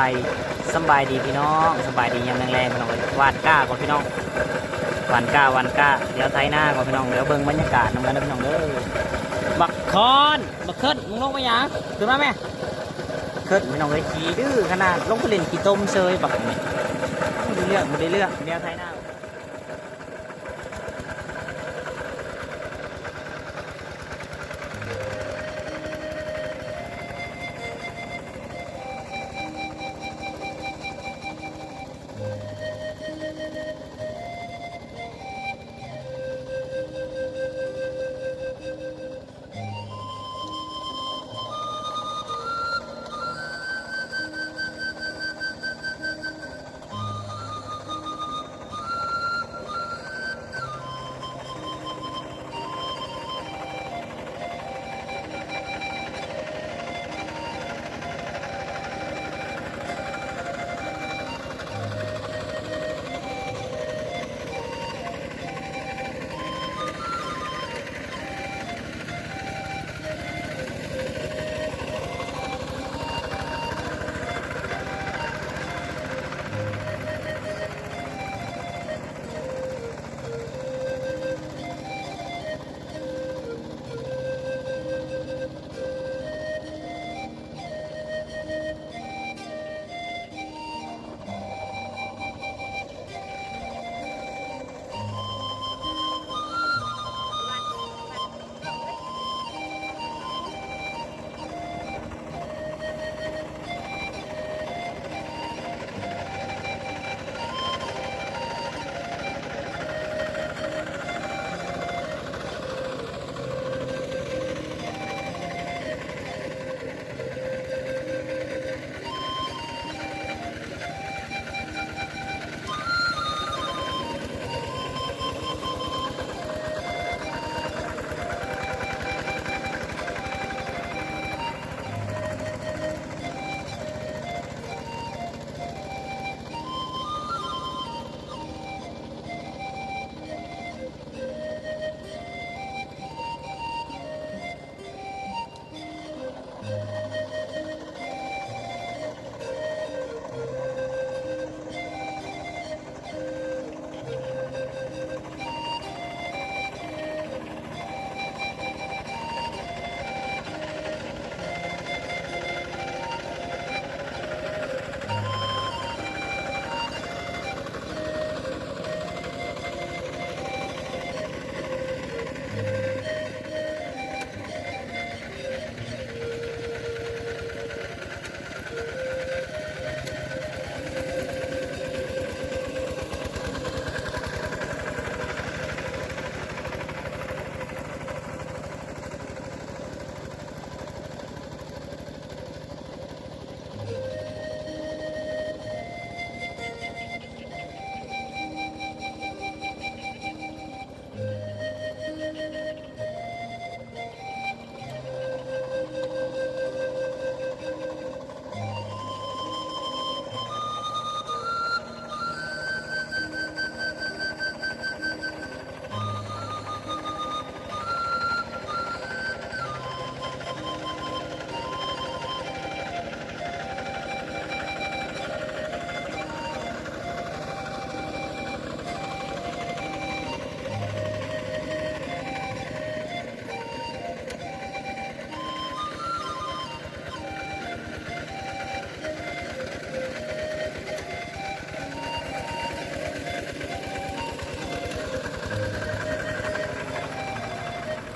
บายสบายดีพี่น้องสบายดียังแรงๆพี่น้องวานก้าก่อนพี่น้องวานก้าวานก้าเดี๋ยวไทยหน้าก่อนพี่น้องเดี๋ยวเบิ้งบรรยากาศนำกันนะพี่น้องเด้อบักคอนบักเคิดมึงลงมายังขึ้นมาแม่เคิดพี่น้องเลยขี่ดื้อขนาดลงไปเล่นขี่ต้มเชยบักนี่ไม่ได้เรื่องไม่ได้เรื่องเดี๋ยวไทยหน้า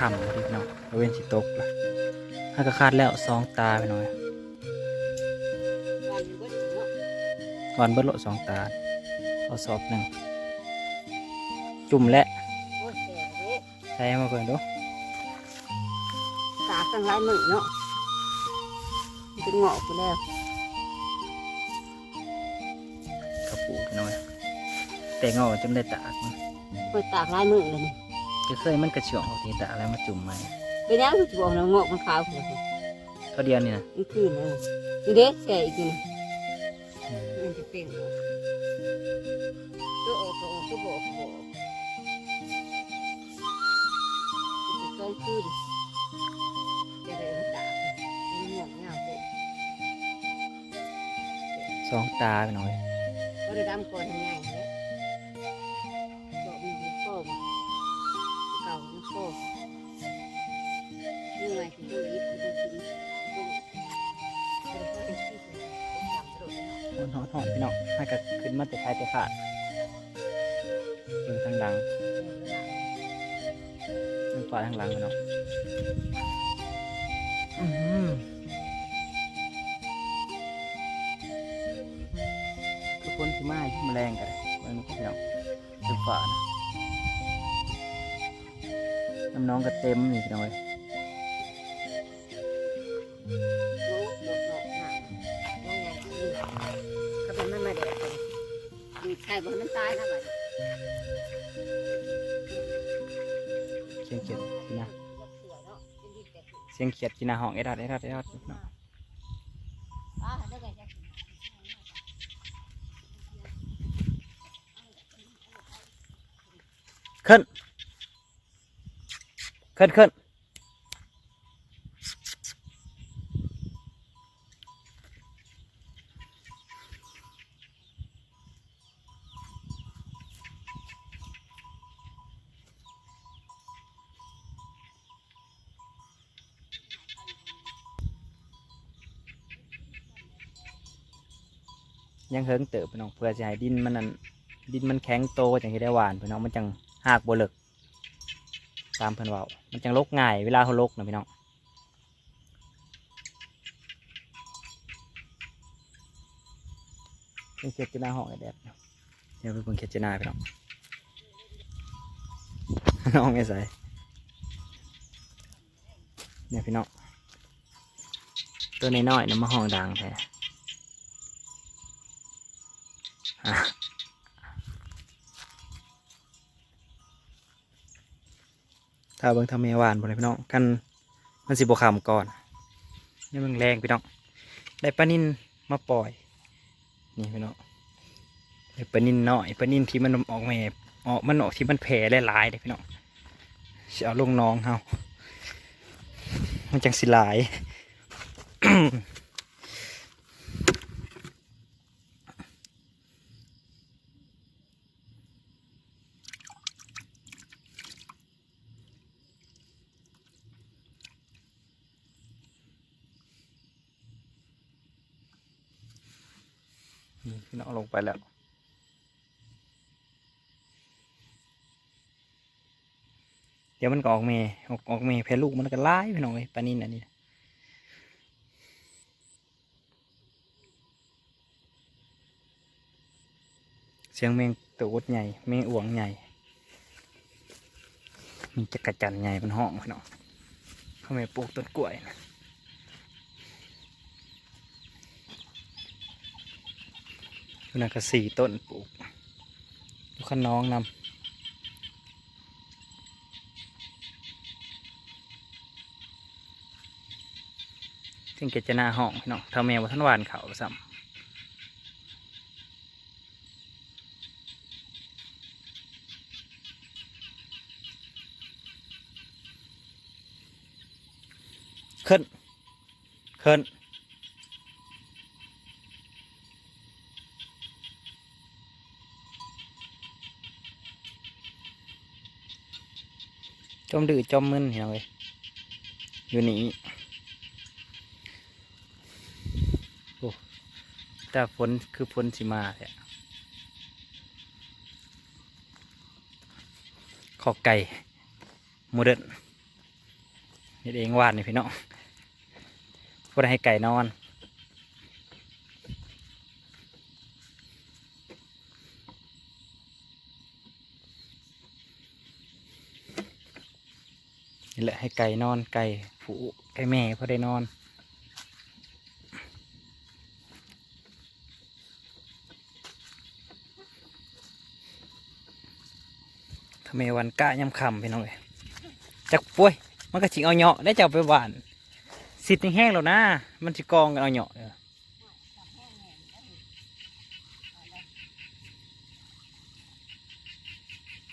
คำพี่น้องบริเวณสิตกละถ้าก็คาดแล้วสองตาไปหน่อยวันเบิดเนาะก่อนเบิดโลดสองตาเอาสอบหนึ่งจุ่มและโอ้ยแก่เด้ใช้มาเพิ่นดูตากตั้งหลายมื้อเนาะมันจะงอกกูแล้วกระปูไปหน่อยแต่งอกจนได้ตากมันเปิดตากหลายมื้อเลยนี่จะ เคยมันกระเฉองออกทีตากแล้วมาจุ่มใหม่เป็นยังมันสิบอกแล้วงอกมันขาวเลยเท่าเดียวนี่นะมันคืนเลยนี่เด้แก่อีกนี่มันจะเป็นเนาะตัวออกก็ออกตัวบอกก็บอกจะต้องคืนจะได้มาตากมันงอกยาวโพดสองตาพี่น้องเอ้ยก็ได้ดำก่อนทำไง จหอนหอนหอนพี่น้องให้ก็ขึ้นมาแต่ท้ายแต่ขาดเบิ่งทางหลังเบิ่งขวาทางหลังพี่น้องอื้อหือทุกคนที่มาที่แมลงกันเบิ่งพี่น้องดูฝานะน้ำน้องก็เต็มนี่พี่น้องเอ้ย ช่บ่มันตายแล้วบัดเสียงเขียดกินนะเสียงเขียดกินนะห้องเอ็ดอดเอ็ดอดเอ็ดอดพี่น้องขึ้นขึ้นขึ้น ยังเฮิงเติบพี่น้องเพื่อจะให้ดินมันนั่นดินมันแข็งโตจังที่ได้หวานพี่น้องมันจังหากบ่เลิกตามเพิ่นว่ามันจังลกง่ายเวลาเขาลกนะพี่น้องเป็นเขียดจนาห้องแดดเดี๋ยวไปเบิ่งเขียดจนาพี่น้องน้องไม่ใส่เนี่ยพี่น้องตัวน้อยๆนะมาห้องดังแท้ ถ้าเบิ่งทำเมหวานบ่เลยพี่น้องกันมันสิบคำก่อนนี่มันแรงพี่น้องได้ปลานินมาปล่อย นี่พี่น้องได้ปลานินน้อยปลานินที่มันออกแม่ออกมันออกที่มันแผ่หลายๆเลยพี่น้องสิเอาลงน้องเฮามันจังสิหลาย พี่น้องลงไปแล้ว เดี๋ยวมันก็ออกเมย์ออกออกเมย์แพ้ลูกมันก็ไล่พี่น้องเลยปานินอันนี้เสียงแมงตัวดใหญ่แมงอ่วงใหญ่มีจักรจันใหญ่เป็นห้องพี่น้องเขาไม่ปลูกต้นกล้วยนะ อยู่ นั่นก็สี่ต้นปลูกอยู่ข้าน้องนำซึ่งเกจนาห้องพี่น้องเท่าแมวท่านหวานเขาซ้ำขึ้น ขึ้น มดื้อจมมึนเห็นไหมอยู่นี่โอ้แต่ฝนคือฝนสิมาแท้ขอไก่โมเดิร์นเฮ็ดเองวาดนี่พี่น้องเพื่อให้ไก่นอน นี่แหละให้ไก่นอนไก่ผูไก่แม่พอได้นอนทำไมวันกะยำคำพี่น้องเอ้ยจักป่วยมันก็จิงเอาเหาะได้จะเอาไปหวานสิทธิ์แห้งแล้วนะ มันสิกองกันเอาเหาะ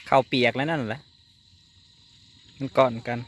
เข้าวเปียกแล้วนั่นแหละมันก่อนกัน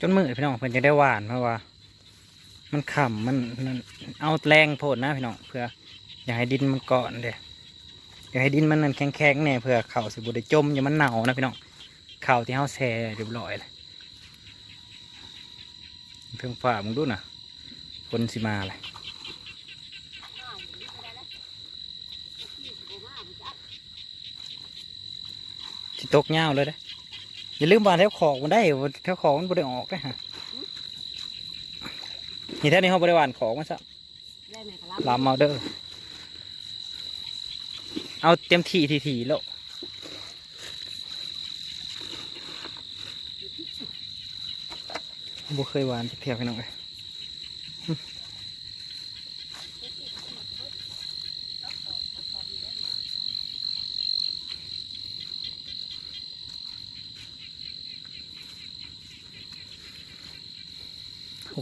จนมือพี่น้องเพิ่นจะได้หวานเพราะว่า มันขำมันมันเอาแรงโพดนะพี่น้องเพื่อ อยากให้ดินมันเกาะเด้อยากให้ดินมันนั่นแข็งๆเนี่ยเพื่อเข่าสิบุได้จมอย่ามันเหนานะพี่น้องเข่าที่เฮาแช่เรียบร้อยเลยเพิ่งฝ่ามึงดูนะคนสิมาเลยตกเงาเลยเด้ อย่าลืมบานแถวขอกมันได้แถวขอกมันบ่ได้ออกนะฮะนี่แถวนี้เขาบ่ได้หวานขอกมันซะลามเอาเด้อเอาเต็มที่ทีทีแล้วบ่เคยหวานเทียวพี่น้องเลย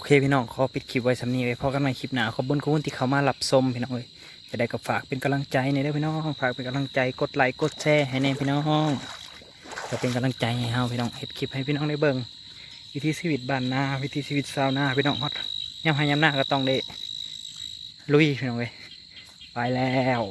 เคพี่น้องขอปิดคลิปไว้สำนีไว้พอกันใหม่คลิปหน้าขอบคุณคุณที่เขามารับชมพี่น้องเลยจะได้ก็ฝากเป็นกำลังใจในเด้อพี่น้องฝากเป็นกำลังใจกดไลค์กดแชร์ให้แน่พี่น้องจะเป็นกำลังใจให้เฮาพี่น้องเฮ็ดคลิปให้พี่น้องได้เบิ่งวิธีชีวิตบ้านนาวิธีชีวิตชาวนาพี่น้องฮอดยามให้ยามหน้าก็ต้องได้ลุยพี่น้องเลยไปแล้ว